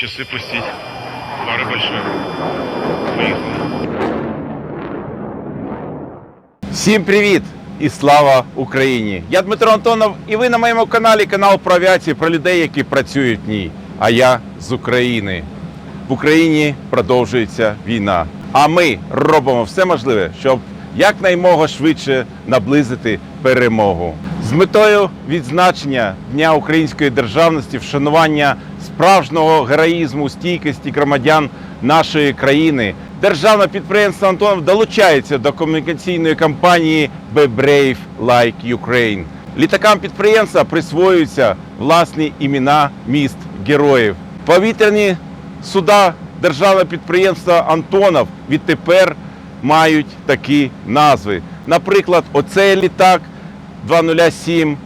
Часы пустить. Пара большая. Поехали. Всім привіт і слава Україні! Я Дмитро Антонов, і ви на моєму каналі канал про авіацію, про людей, які працюють в ній. А я з України. В Україні продовжується війна. А ми робимо все можливе, щоб якнаймога швидше наблизити перемогу. З метою відзначення Дня української державності, вшанування справжнього героїзму, стійкості громадян нашої країни. Державне підприємство Антонов долучається до комунікаційної кампанії «Be Brave Like Ukraine». Літакам підприємства присвоюються власні імена міст героїв. Повітряні суда державного підприємства Антонов відтепер мають такі назви. Наприклад, оцей літак 207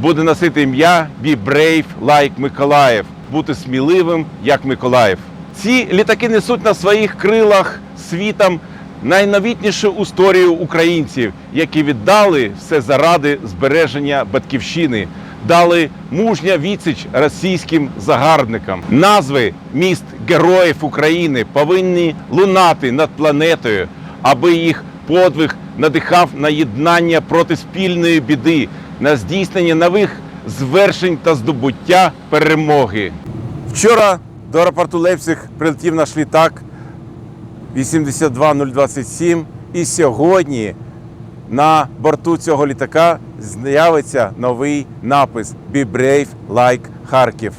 буде носити ім'я Be Brave Like Миколаїв, бути сміливим як Миколаїв. Ці літаки несуть на своїх крилах світом найновітнішу історію українців, які віддали все заради збереження батьківщини, дали мужня відсіч російським загарбникам. Назви міст героїв України повинні лунати над планетою, аби їх подвиг надихав на єднання проти спільної біди, на здійснення нових звершень та здобуття перемоги. Вчора до аеропорту Лейпциг прилетів наш літак 82027 і сьогодні на борту цього літака з'явиться новий напис Be Brave Like Харків.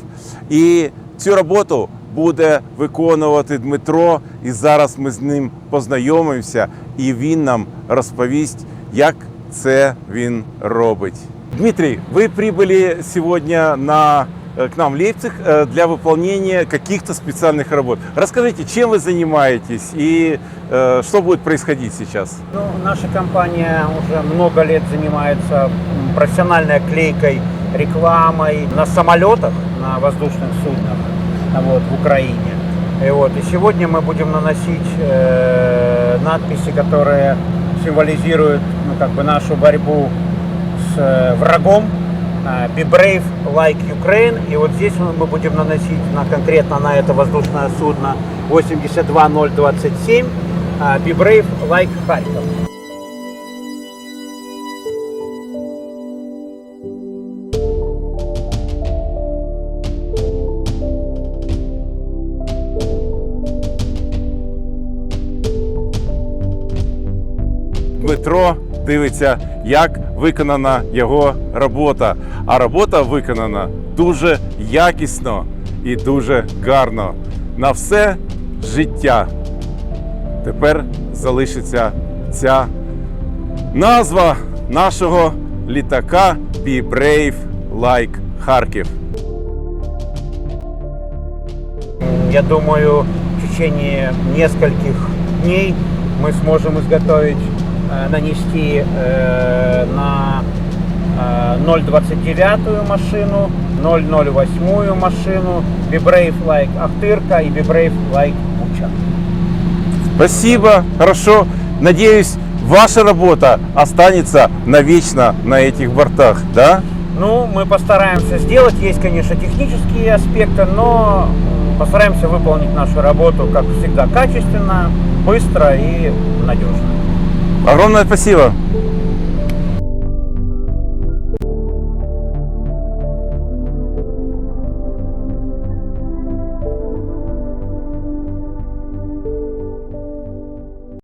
І цю роботу буде виконувати Дмитро. І зараз ми з ним познайомимося, і він нам розповість, як це він робить. Дмитрий, вы прибыли сегодня на, э, к нам в Лейпциг э, для выполнения каких-то специальных работ. Расскажите, чем вы занимаетесь и э, что будет происходить сейчас? Ну, наша компания уже много лет занимается м, профессиональной клейкой, рекламой на самолетах, на воздушных суднах а вот, в Украине. И, вот, и сегодня мы будем наносить э, надписи, которые символизируют ну, как бы нашу борьбу с э, врагом. э, Be brave like Ukraine. И вот здесь мы мы будем наносить на, конкретно на это воздушное судно 82027 э, Be brave like Харьков. Дмитро дивиться, як виконана його робота. А робота виконана дуже якісно і дуже гарно. На все життя. Тепер залишиться ця назва нашого літака Be Brave Like Харків. Я думаю, в течение нескольких дней мы сможем изготовить, нанести э, на э, 029 машину, 008 машину, Brave Like Ахтырка и Brave Like Буча. Спасибо, хорошо. Надеюсь, ваша работа останется навечно на этих бортах, да? Ну, мы постараемся сделать. Есть, конечно, технические аспекты, но постараемся выполнить нашу работу, как всегда, качественно, быстро и надежно. Огромное спасибо.